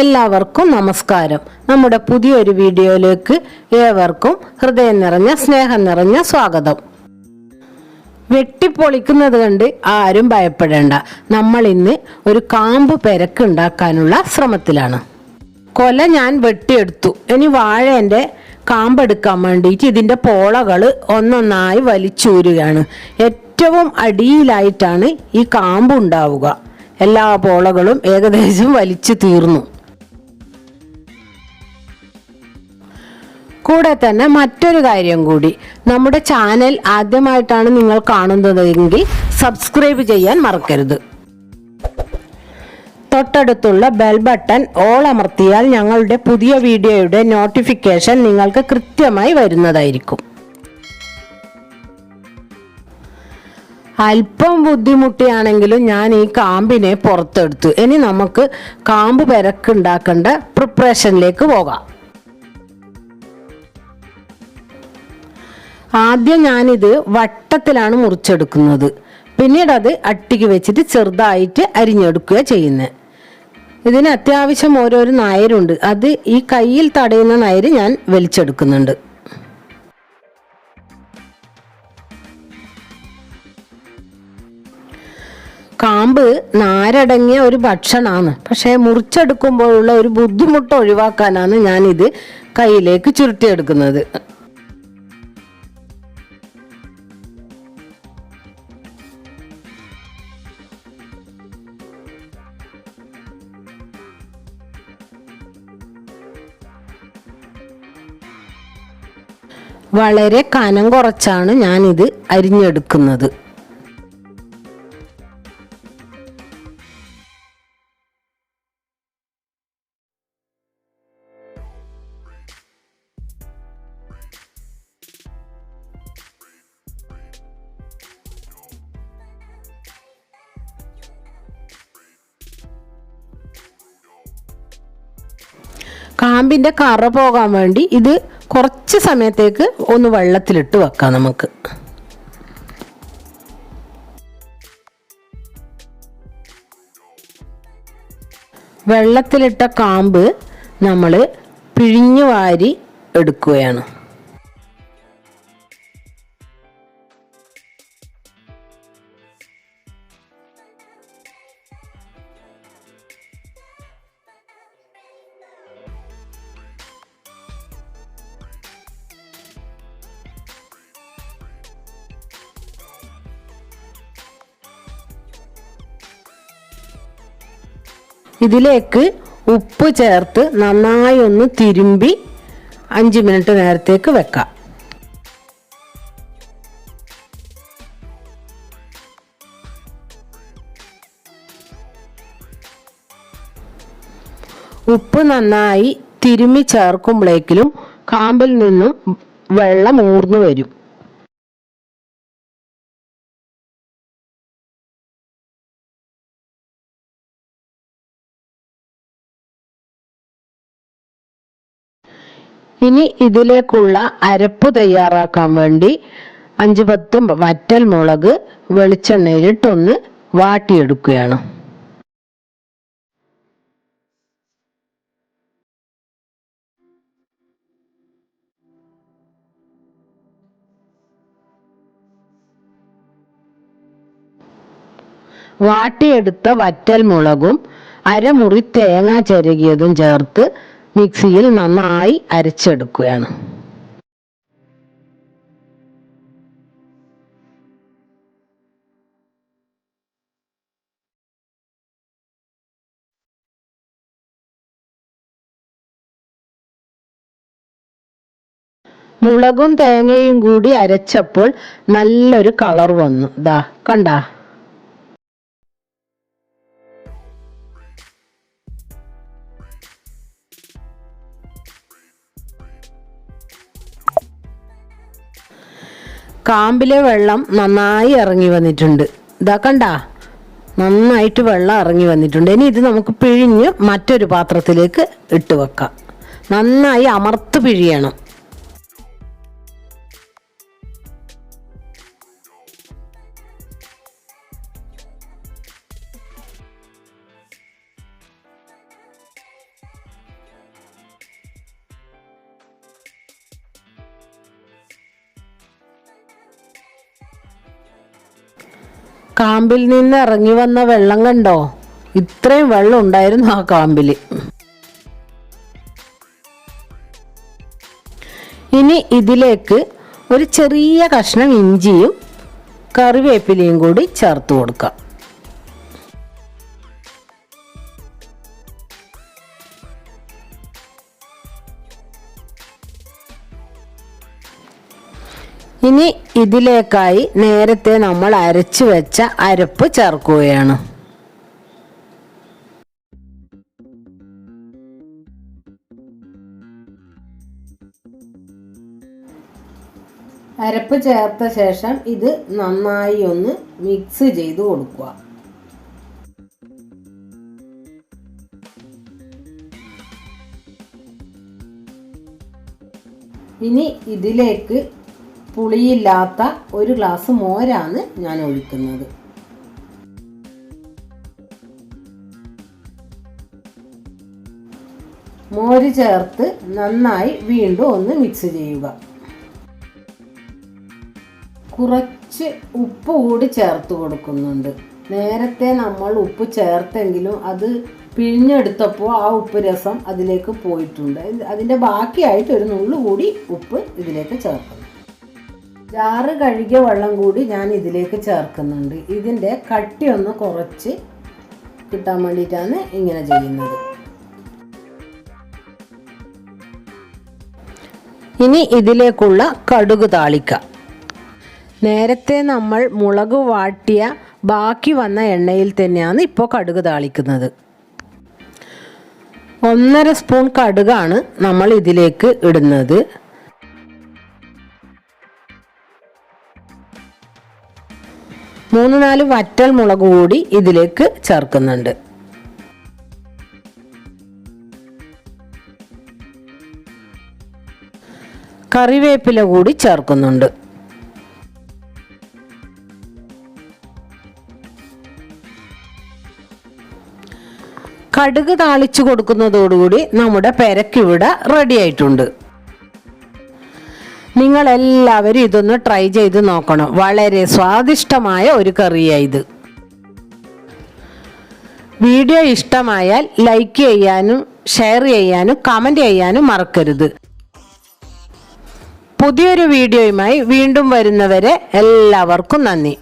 എല്ലാവർക്കും നമസ്കാരം. നമ്മുടെ പുതിയൊരു വീഡിയോയിലേക്ക് ഏവർക്കും ഹൃദയം നിറഞ്ഞ സ്നേഹം നിറഞ്ഞ സ്വാഗതം. വെട്ടിപ്പൊളിക്കുന്നത് കണ്ട് ആരും ഭയപ്പെടേണ്ട. നമ്മൾ ഇന്ന് ഒരു കാമ്പ് പെരക്ക് ഉണ്ടാക്കാനുള്ള ശ്രമത്തിലാണ്. കൊല ഞാൻ വെട്ടിയെടുത്തു. ഇനി വാഴേന്റെ കാമ്പെടുക്കാൻ വേണ്ടിയിട്ട് ഇതിന്റെ പോളകൾ ഒന്നൊന്നായി വലിച്ചൂരുകയാണ്. ഏറ്റവും അടിയിലായിട്ടാണ് ഈ കാമ്പ് ഉണ്ടാവുക. എല്ലാ പോളകളും ഏകദേശം വലിച്ചു തീർന്നു. കൂടെ തന്നെ മറ്റൊരു കാര്യം കൂടി. നമ്മുടെ ചാനൽ ആദ്യമായിട്ടാണ് നിങ്ങൾ കാണുന്നതെങ്കിൽ സബ്സ്ക്രൈബ് ചെയ്യാൻ മറക്കരുത്. തൊട്ടടുത്തുള്ള ബെൽ ബട്ടൺ ഓൾ അമർത്തിയാൽ ഞങ്ങളുടെ പുതിയ വീഡിയോയുടെ നോട്ടിഫിക്കേഷൻ നിങ്ങൾക്ക് കൃത്യമായി വരുന്നതായിരിക്കും. അല്പം ബുദ്ധിമുട്ടിയാണെങ്കിലും ഞാൻ ഈ കാമ്പിനെ പുറത്തെടുത്തു. ഇനി നമുക്ക് കാമ്പ് പെരക്കുണ്ടാക്കേണ്ട പ്രിപ്പറേഷനിലേക്ക് പോകാം. ആദ്യം ഞാനിത് വട്ടത്തിലാണ് മുറിച്ചെടുക്കുന്നത്. പിന്നീട് അത് അട്ടിക്ക് വെച്ചിട്ട് ചെറുതായിട്ട് അരിഞ്ഞെടുക്കുക ചെയ്യുന്നത് ഇതിന് അത്യാവശ്യം ഓരോരോ നായരുണ്ട്. അത് ഈ കയ്യിൽ തടയുന്ന നായര് ഞാൻ വലിച്ചെടുക്കുന്നുണ്ട്. കാമ്പ് നാരടങ്ങിയ ഒരു ഭക്ഷണമാണ് പക്ഷേ മുറിച്ചെടുക്കുമ്പോഴുള്ള ഒരു ബുദ്ധിമുട്ട് ഒഴിവാക്കാനാണ് ഞാനിത് കയ്യിലേക്ക് ചുരുട്ടിയെടുക്കുന്നത്. വളരെ കനം കുറച്ചാണ് ഞാനിത് അരിഞ്ഞെടുക്കുന്നത്. കാമ്പിന്റെ കറ പോകാൻ വേണ്ടി ഇത് കുറച്ച് സമയത്തേക്ക് ഒന്ന് വെള്ളത്തിലിട്ട് വെക്കാം നമുക്ക്. വെള്ളത്തിലിട്ട കാമ്പ് നമ്മൾ പിഴിഞ്ഞു വാരി എടുക്കുകയാണ്. ഇതിലേക്ക് ഉപ്പ് ചേർത്ത് നന്നായി ഒന്ന് തിരുമ്പി അഞ്ച് മിനിറ്റ് നേരത്തേക്ക് വെക്കാം. ഉപ്പ് നന്നായി തിരുമ്മി ചേർക്കുമ്പോഴേക്കിലും കാമ്പിൽ നിന്നും വെള്ളം ഊർന്നു വരും. ഇനി ഇതിലേക്കുള്ള അരപ്പ് തയ്യാറാക്കാൻ വേണ്ടി അഞ്ച് പത്ത് വറ്റൽ മുളക് വെളിച്ചെണ്ണയിലിട്ടൊന്ന് വാട്ടിയെടുക്കുകയാണ്. വാട്ടിയെടുത്ത വറ്റൽ മുളകും അരമുറി തേങ്ങ ചിരകിയതും ചേർത്ത് മിക്സിയിൽ നന്നായി അരച്ചെടുക്കുകയാണ്. മുളകും തേങ്ങയും കൂടി അരച്ചപ്പോൾ നല്ലൊരു കളർ വന്നു. ദാ കണ്ടാ? കാമ്പിലെ വെള്ളം നന്നായി ഇറങ്ങി വന്നിട്ടുണ്ട്. ഇതാ കണ്ട? നന്നായിട്ട് വെള്ളം ഇറങ്ങി വന്നിട്ടുണ്ട്. ഇനി ഇത് നമുക്ക് പിഴിഞ്ഞ് മറ്റൊരു പാത്രത്തിലേക്ക് ഇട്ട് വെക്കാം. നന്നായി അമർത്ത് പിഴിയണം. കാമ്പിൽ നിന്ന് ഇറങ്ങി വന്ന വെള്ളം കണ്ടോ? ഇത്രയും വെള്ളം ഉണ്ടായിരുന്നു ആ കാമ്പിൽ ഇനി ഇതിലേക്ക് ഒരു ചെറിയ കഷ്ണം ഇഞ്ചിയും കറിവേപ്പിലയും കൂടി ചേർത്ത് കൊടുക്കാം. ഇനി ഇതിലേക്കായി നേരത്തെ നമ്മൾ അരച്ചു വെച്ച അരപ്പ് ചേർക്കുകയാണ്. അരപ്പ് ചേർത്ത ശേഷം ഇത് നന്നായി ഒന്ന് മിക്സ് ചെയ്ത് കൊടുക്കുക. ഇനി ഇതിലേക്ക് പുളിയില്ലാത്ത ഒരു ഗ്ലാസ് മോരാണ് ഞാൻ ഒഴിക്കുന്നത്. മോര് ചേർത്ത് നന്നായി വീണ്ടും ഒന്ന് മിക്സ് ചെയ്യുക. കുറച്ച് ഉപ്പ് കൂടി ചേർത്ത് കൊടുക്കുന്നുണ്ട്. നേരത്തെ നമ്മൾ ഉപ്പ് ചേർത്തെങ്കിലും അത് പിഴിഞ്ഞെടുത്തപ്പോൾ ആ ഉപ്പ് രസം അതിലേക്ക് പോയിട്ടുണ്ട്. അതിന്റെ ബാക്കിയായിട്ട് ഒരു നുള്ളു കൂടി ഉപ്പ് ഇതിലേക്ക് ചേർക്കുന്നു. ജാറ് കഴുകിയ വെള്ളം കൂടി ഞാൻ ഇതിലേക്ക് ചേർക്കുന്നുണ്ട്. ഇതിന്റെ കട്ടിയൊന്ന് കുറച്ച് കിട്ടാൻ വേണ്ടിയിട്ടാണ് ഇങ്ങനെ ചെയ്യുന്നത്. ഇനി ഇതിലേക്കുള്ള കടുക് താളിക്ക. നേരത്തെ നമ്മൾ മുളക് വാട്ടിയ ബാക്കി വന്ന എണ്ണയിൽ തന്നെയാണ് ഇപ്പോൾ കടുക് താളിക്കുന്നത്. ഒന്നര സ്പൂൺ കടുകാണ് നമ്മൾ ഇതിലേക്ക് ഇടുന്നത്. മൂന്ന് നാല് വറ്റൽ മുളക് കൂടി ഇതിലേക്ക് ചേർക്കുന്നുണ്ട്. കറിവേപ്പില കൂടി ചേർക്കുന്നുണ്ട്. കടുക് താളിച്ചു കൊടുക്കുന്നതോടുകൂടി നമ്മുടെ പെരക്കിവിടെ റെഡി ആയിട്ടുണ്ട്. നിങ്ങൾ എല്ലാവരും ഇതൊന്ന് ട്രൈ ചെയ്ത് നോക്കണം. വളരെ സ്വാദിഷ്ടമായ ഒരു കറിയാണ് ഇത്. വീഡിയോ ഇഷ്ടമായാൽ ലൈക്ക് ചെയ്യാനും ഷെയർ ചെയ്യാനും കമന്റ് ചെയ്യാനും മറക്കരുത്. പുതിയൊരു വീഡിയോയുമായി വീണ്ടും വരുന്നവരെ എല്ലാവർക്കും നന്ദി.